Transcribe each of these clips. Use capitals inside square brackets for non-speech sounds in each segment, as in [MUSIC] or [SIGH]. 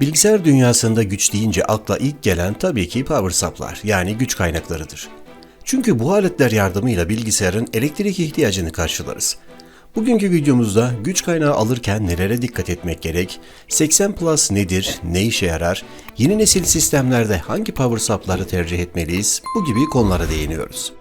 Bilgisayar dünyasında güç deyince akla ilk gelen tabii ki power supply'lar yani güç kaynaklarıdır. Çünkü bu aletler yardımıyla bilgisayarın elektrik ihtiyacını karşılarız. Bugünkü videomuzda güç kaynağı alırken nelere dikkat etmek gerek, 80 Plus nedir, ne işe yarar, yeni nesil sistemlerde hangi power supply'ları tercih etmeliyiz, bu gibi konulara değiniyoruz.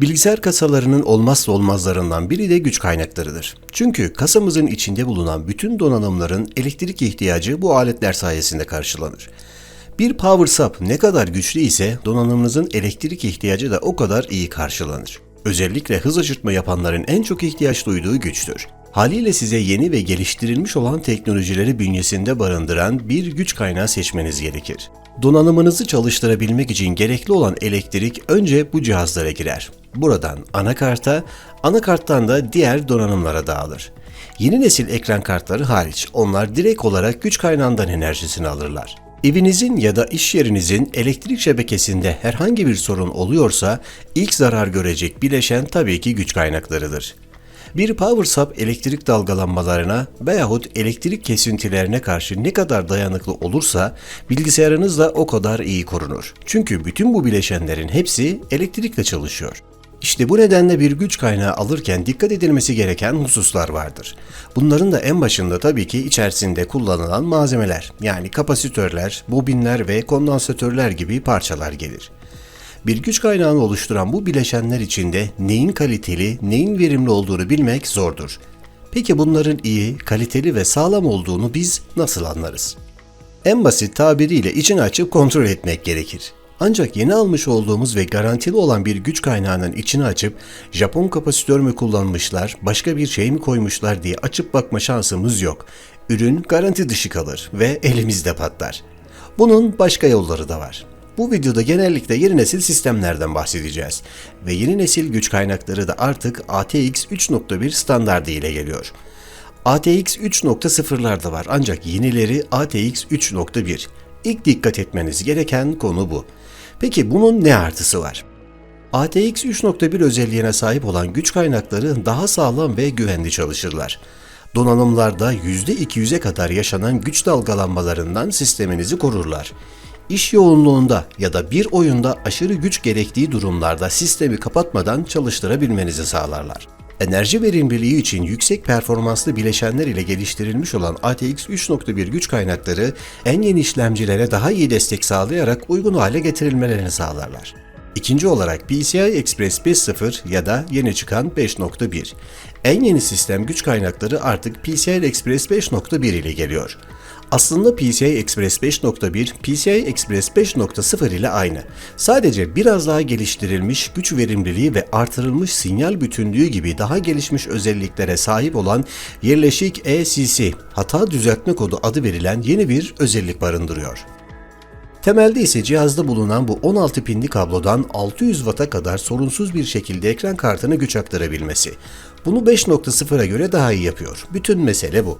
Bilgisayar kasalarının olmazsa olmazlarından biri de güç kaynaklarıdır. Çünkü kasamızın içinde bulunan bütün donanımların elektrik ihtiyacı bu aletler sayesinde karşılanır. Bir power sup ne kadar güçlü ise donanımınızın elektrik ihtiyacı da o kadar iyi karşılanır. Özellikle hız aşırtma yapanların en çok ihtiyaç duyduğu güçtür. Haliyle size yeni ve geliştirilmiş olan teknolojileri bünyesinde barındıran bir güç kaynağı seçmeniz gerekir. Donanımınızı çalıştırabilmek için gerekli olan elektrik önce bu cihazlara girer. Buradan anakarta, anakarttan da diğer donanımlara dağılır. Yeni nesil ekran kartları hariç onlar direkt olarak güç kaynağından enerjisini alırlar. Evinizin ya da iş yerinizin elektrik şebekesinde herhangi bir sorun oluyorsa ilk zarar görecek bileşen tabii ki güç kaynaklarıdır. Bir power sup elektrik dalgalanmalarına veyahut elektrik kesintilerine karşı ne kadar dayanıklı olursa bilgisayarınız da o kadar iyi korunur. Çünkü bütün bu bileşenlerin hepsi elektrikle çalışıyor. İşte bu nedenle bir güç kaynağı alırken dikkat edilmesi gereken hususlar vardır. Bunların da en başında tabii ki içerisinde kullanılan malzemeler yani kapasitörler, bobinler ve kondansatörler gibi parçalar gelir. Bir güç kaynağını oluşturan bu bileşenler içinde neyin kaliteli, neyin verimli olduğunu bilmek zordur. Peki bunların iyi, kaliteli ve sağlam olduğunu biz nasıl anlarız? En basit tabiriyle içini açıp kontrol etmek gerekir. Ancak yeni almış olduğumuz ve garantili olan bir güç kaynağının içini açıp Japon kapasitör mü kullanmışlar, başka bir şey mi koymuşlar diye açıp bakma şansımız yok. Ürün garanti dışı kalır ve elimizde patlar. Bunun başka yolları da var. Bu videoda genellikle yeni nesil sistemlerden bahsedeceğiz ve yeni nesil güç kaynakları da artık ATX 3.1 standardı ile geliyor. ATX 3.0'lar da var ancak yenileri ATX 3.1. İlk dikkat etmeniz gereken konu bu. Peki bunun ne artısı var? ATX 3.1 özelliğine sahip olan güç kaynakları daha sağlam ve güvenli çalışırlar. Donanımlarda %200'e kadar yaşanan güç dalgalanmalarından sisteminizi korurlar. İş yoğunluğunda ya da bir oyunda aşırı güç gerektiği durumlarda sistemi kapatmadan çalıştırabilmenizi sağlarlar. Enerji verimliliği için yüksek performanslı bileşenler ile geliştirilmiş olan ATX 3.1 güç kaynakları en yeni işlemcilere daha iyi destek sağlayarak uygun hale getirilmelerini sağlarlar. İkinci olarak PCI Express 5.0 ya da yeni çıkan 5.1. En yeni sistem güç kaynakları artık PCI Express 5.1 ile geliyor. Aslında PCI Express 5.1, PCI Express 5.0 ile aynı. Sadece biraz daha geliştirilmiş güç verimliliği ve artırılmış sinyal bütünlüğü gibi daha gelişmiş özelliklere sahip olan yerleşik ECC, hata düzeltme kodu adı verilen yeni bir özellik barındırıyor. Temelde ise cihazda bulunan bu 16 pinli kablodan 600 Watt'a kadar sorunsuz bir şekilde ekran kartına güç aktarabilmesi. Bunu 5.0'a göre daha iyi yapıyor. Bütün mesele bu.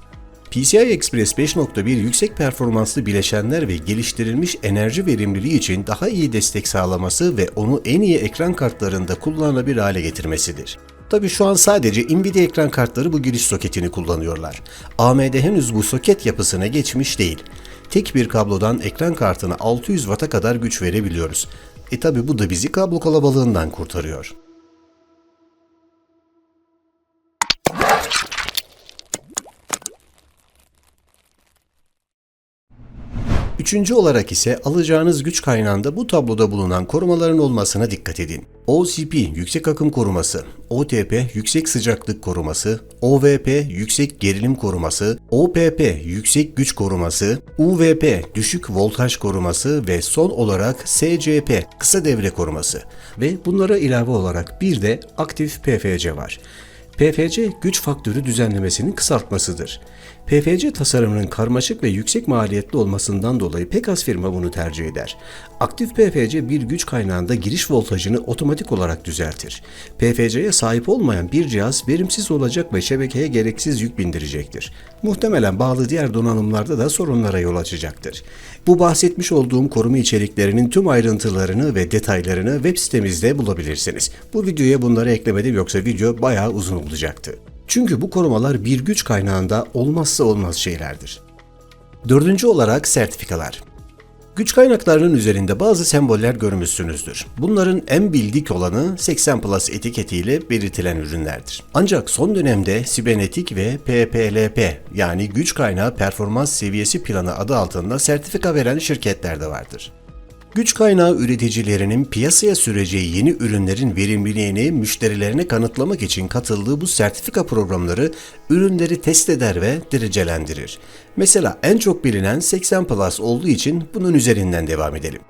PCI Express 5.1 yüksek performanslı bileşenler ve geliştirilmiş enerji verimliliği için daha iyi destek sağlaması ve onu en iyi ekran kartlarında kullanılabilir hale getirmesidir. Tabi şu an sadece Nvidia ekran kartları bu giriş soketini kullanıyorlar. AMD henüz bu soket yapısına geçmiş değil. Tek bir kablodan ekran kartına 600 Watt'a kadar güç verebiliyoruz. E tabi bu da bizi kablo kalabalığından kurtarıyor. Üçüncü olarak ise alacağınız güç kaynağında bu tabloda bulunan korumaların olmasına dikkat edin. OCP yüksek akım koruması, OTP yüksek sıcaklık koruması, OVP yüksek gerilim koruması, OPP yüksek güç koruması, UVP düşük voltaj koruması ve son olarak SCP kısa devre koruması ve bunlara ilave olarak bir de aktif PFC var. PFC güç faktörü düzenlemesinin kısaltmasıdır. PFC tasarımının karmaşık ve yüksek maliyetli olmasından dolayı pek az firma bunu tercih eder. Aktif PFC bir güç kaynağında giriş voltajını otomatik olarak düzeltir. PFC'ye sahip olmayan bir cihaz verimsiz olacak ve şebekeye gereksiz yük bindirecektir. Muhtemelen bağlı diğer donanımlarda da sorunlara yol açacaktır. Bu bahsetmiş olduğum koruma içeriklerinin tüm ayrıntılarını ve detaylarını web sitemizde bulabilirsiniz. Bu videoya bunları eklemedim yoksa video bayağı uzun olacaktı. Çünkü bu korumalar bir güç kaynağında olmazsa olmaz şeylerdir. Dördüncü olarak sertifikalar. Güç kaynaklarının üzerinde bazı semboller görmüşsünüzdür. Bunların en bildik olanı 80 Plus etiketiyle belirtilen ürünlerdir. Ancak son dönemde Sibenetik ve PPLP yani güç kaynağı performans seviyesi planı adı altında sertifika veren şirketler de vardır. Güç kaynağı üreticilerinin piyasaya süreceği yeni ürünlerin verimliliğini müşterilerine kanıtlamak için katıldığı bu sertifika programları ürünleri test eder ve derecelendirir. Mesela en çok bilinen 80 Plus olduğu için bunun üzerinden devam edelim.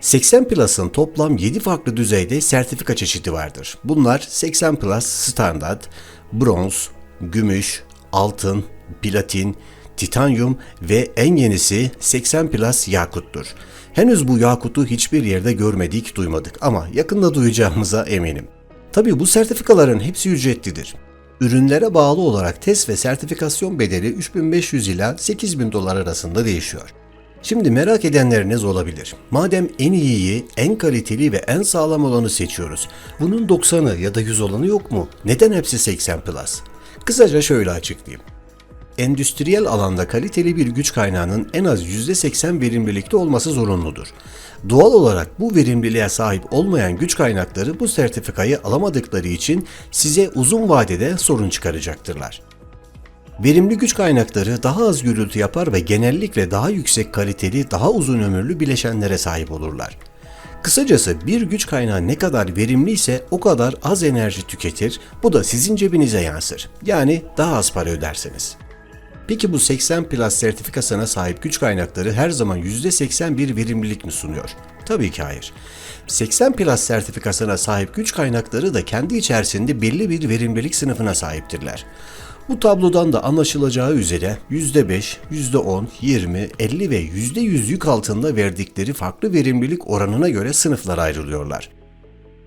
80 Plus'ın toplam 7 farklı düzeyde sertifika çeşidi vardır. Bunlar 80 Plus standart, bronz, gümüş, altın, platin, titanyum ve en yenisi 80 Plus yakuttur. Henüz bu yakutu hiçbir yerde görmedik, duymadık ama yakında duyacağımıza eminim. Tabi bu sertifikaların hepsi ücretlidir. Ürünlere bağlı olarak test ve sertifikasyon bedeli 3500 ila 8000 dolar arasında değişiyor. Şimdi merak edenleriniz olabilir. Madem en iyiyi, en kaliteli ve en sağlam olanı seçiyoruz. Bunun 90'ı ya da 100 olanı yok mu? Neden hepsi 80 Plus? Kısaca şöyle açıklayayım endüstriyel alanda kaliteli bir güç kaynağının en az %80 verimlilikte olması zorunludur. Doğal olarak bu verimliliğe sahip olmayan güç kaynakları bu sertifikayı alamadıkları için size uzun vadede sorun çıkaracaktırlar. Verimli güç kaynakları daha az gürültü yapar ve genellikle daha yüksek kaliteli, daha uzun ömürlü bileşenlere sahip olurlar. Kısacası bir güç kaynağı ne kadar verimli ise o kadar az enerji tüketir, bu da sizin cebinize yansır. Yani daha az para ödersiniz. Peki bu 80 Plus sertifikasına sahip güç kaynakları her zaman %80 bir verimlilik mi sunuyor? Tabii ki hayır. 80 Plus sertifikasına sahip güç kaynakları da kendi içerisinde belli bir verimlilik sınıfına sahiptirler. Bu tablodan da anlaşılacağı üzere %5, %10, 20, 50 ve %100 yük altında verdikleri farklı verimlilik oranına göre sınıflara ayrılıyorlar.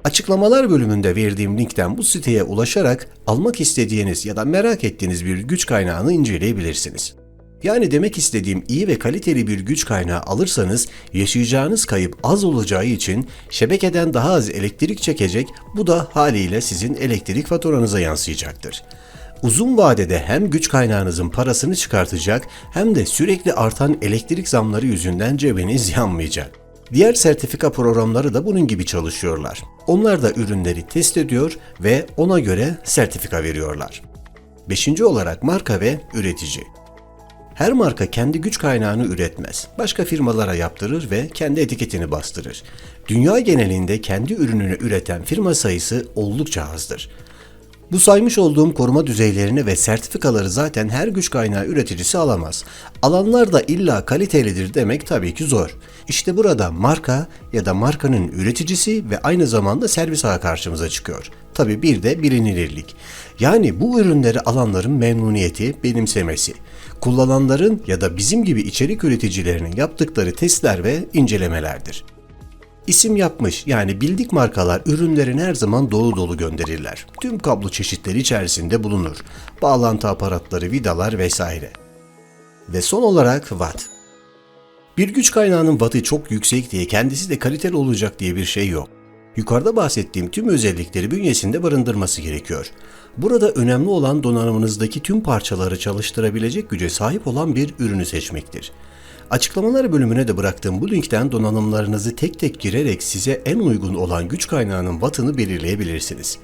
Açıklamalar bölümünde verdiğim linkten bu siteye ulaşarak almak istediğiniz ya da merak ettiğiniz bir güç kaynağını inceleyebilirsiniz. Yani demek istediğim iyi ve kaliteli bir güç kaynağı alırsanız yaşayacağınız kayıp az olacağı için şebekeden daha az elektrik çekecek, bu da haliyle sizin elektrik faturanıza yansıyacaktır. Uzun vadede hem güç kaynağınızın parasını çıkartacak hem de sürekli artan elektrik zamları yüzünden cebiniz [LAUGHS] yanmayacak. Diğer sertifika programları da bunun gibi çalışıyorlar. Onlar da ürünleri test ediyor ve ona göre sertifika veriyorlar. Beşinci olarak marka ve üretici. Her marka kendi güç kaynağını üretmez. Başka firmalara yaptırır ve kendi etiketini bastırır. Dünya genelinde kendi ürününü üreten firma sayısı oldukça azdır. Bu saymış olduğum koruma düzeylerini ve sertifikaları zaten her güç kaynağı üreticisi alamaz. Alanlar da illa kalitelidir demek tabii ki zor. İşte burada marka ya da markanın üreticisi ve aynı zamanda servis ağı karşımıza çıkıyor. Tabii bir de bilinirlik. Yani bu ürünleri alanların memnuniyeti, benimsemesi. Kullananların ya da bizim gibi içerik üreticilerinin yaptıkları testler ve incelemelerdir. İsim yapmış yani bildik markalar ürünlerini her zaman dolu dolu gönderirler. Tüm kablo çeşitleri içerisinde bulunur. Bağlantı aparatları, vidalar vesaire. Ve son olarak watt. Bir güç kaynağının wattı çok yüksek diye kendisi de kaliteli olacak diye bir şey yok. Yukarıda bahsettiğim tüm özellikleri bünyesinde barındırması gerekiyor. Burada önemli olan donanımınızdaki tüm parçaları çalıştırabilecek güce sahip olan bir ürünü seçmektir. Açıklamalar bölümüne de bıraktığım bu linkten donanımlarınızı tek tek girerek size en uygun olan güç kaynağının wattını belirleyebilirsiniz.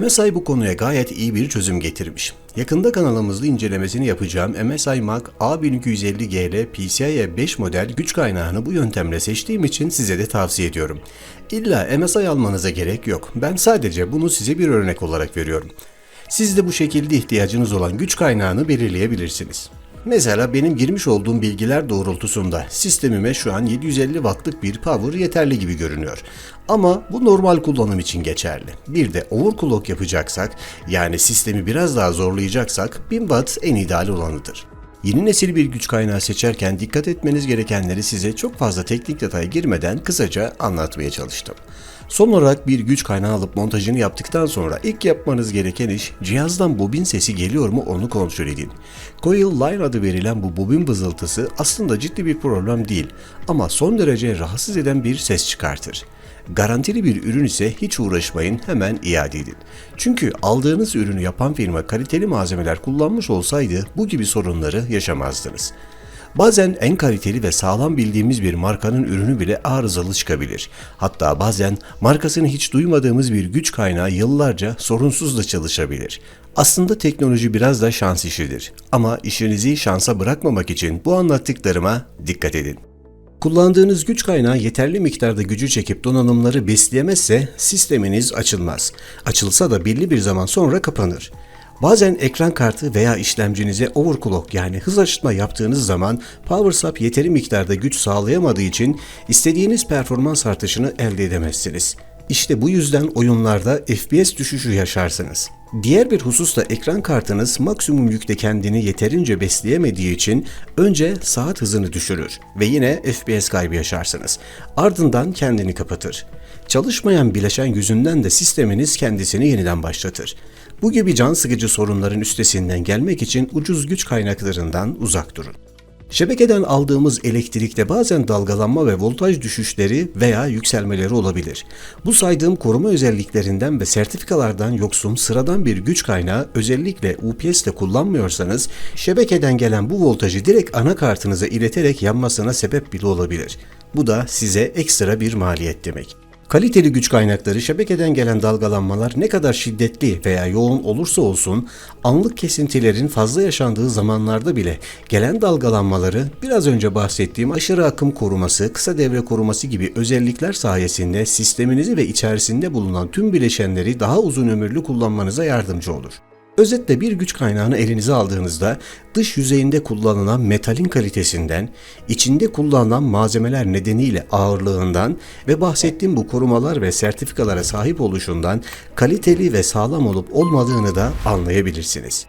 MSI bu konuya gayet iyi bir çözüm getirmiş. Yakında kanalımızda incelemesini yapacağım MSI Mag A1250GL PCIe 5 model güç kaynağını bu yöntemle seçtiğim için size de tavsiye ediyorum. İlla MSI almanıza gerek yok. Ben sadece bunu size bir örnek olarak veriyorum. Siz de bu şekilde ihtiyacınız olan güç kaynağını belirleyebilirsiniz. Mesela benim girmiş olduğum bilgiler doğrultusunda sistemime şu an 750 wattlık bir power yeterli gibi görünüyor. Ama bu normal kullanım için geçerli. Bir de overclock yapacaksak yani sistemi biraz daha zorlayacaksak 1000 watt en ideal olanıdır. Yeni nesil bir güç kaynağı seçerken dikkat etmeniz gerekenleri size çok fazla teknik detaya girmeden kısaca anlatmaya çalıştım. Son olarak bir güç kaynağı alıp montajını yaptıktan sonra ilk yapmanız gereken iş cihazdan bobin sesi geliyor mu onu kontrol edin. Coil line adı verilen bu bobin vızıltısı aslında ciddi bir problem değil ama son derece rahatsız eden bir ses çıkartır. Garantili bir ürün ise hiç uğraşmayın hemen iade edin. Çünkü aldığınız ürünü yapan firma kaliteli malzemeler kullanmış olsaydı bu gibi sorunları yaşamazdınız. Bazen en kaliteli ve sağlam bildiğimiz bir markanın ürünü bile arızalı çıkabilir. Hatta bazen markasını hiç duymadığımız bir güç kaynağı yıllarca sorunsuz da çalışabilir. Aslında teknoloji biraz da şans işidir. Ama işinizi şansa bırakmamak için bu anlattıklarıma dikkat edin. Kullandığınız güç kaynağı yeterli miktarda gücü çekip donanımları besleyemezse sisteminiz açılmaz. Açılsa da belli bir zaman sonra kapanır. Bazen ekran kartı veya işlemcinize overclock yani hız açılma yaptığınız zaman PowerSap yeteri miktarda güç sağlayamadığı için istediğiniz performans artışını elde edemezsiniz. İşte bu yüzden oyunlarda FPS düşüşü yaşarsınız. Diğer bir husus da ekran kartınız maksimum yükte kendini yeterince besleyemediği için önce saat hızını düşürür ve yine FPS kaybı yaşarsınız. Ardından kendini kapatır. Çalışmayan bileşen yüzünden de sisteminiz kendisini yeniden başlatır. Bu gibi can sıkıcı sorunların üstesinden gelmek için ucuz güç kaynaklarından uzak durun. Şebekeden aldığımız elektrikte bazen dalgalanma ve voltaj düşüşleri veya yükselmeleri olabilir. Bu saydığım koruma özelliklerinden ve sertifikalardan yoksun sıradan bir güç kaynağı özellikle UPS ile kullanmıyorsanız şebekeden gelen bu voltajı direkt anakartınıza ileterek yanmasına sebep bile olabilir. Bu da size ekstra bir maliyet demek. Kaliteli güç kaynakları şebekeden gelen dalgalanmalar ne kadar şiddetli veya yoğun olursa olsun anlık kesintilerin fazla yaşandığı zamanlarda bile gelen dalgalanmaları biraz önce bahsettiğim aşırı akım koruması, kısa devre koruması gibi özellikler sayesinde sisteminizi ve içerisinde bulunan tüm bileşenleri daha uzun ömürlü kullanmanıza yardımcı olur. Özetle bir güç kaynağını elinize aldığınızda dış yüzeyinde kullanılan metalin kalitesinden, içinde kullanılan malzemeler nedeniyle ağırlığından ve bahsettiğim bu korumalar ve sertifikalara sahip oluşundan kaliteli ve sağlam olup olmadığını da anlayabilirsiniz.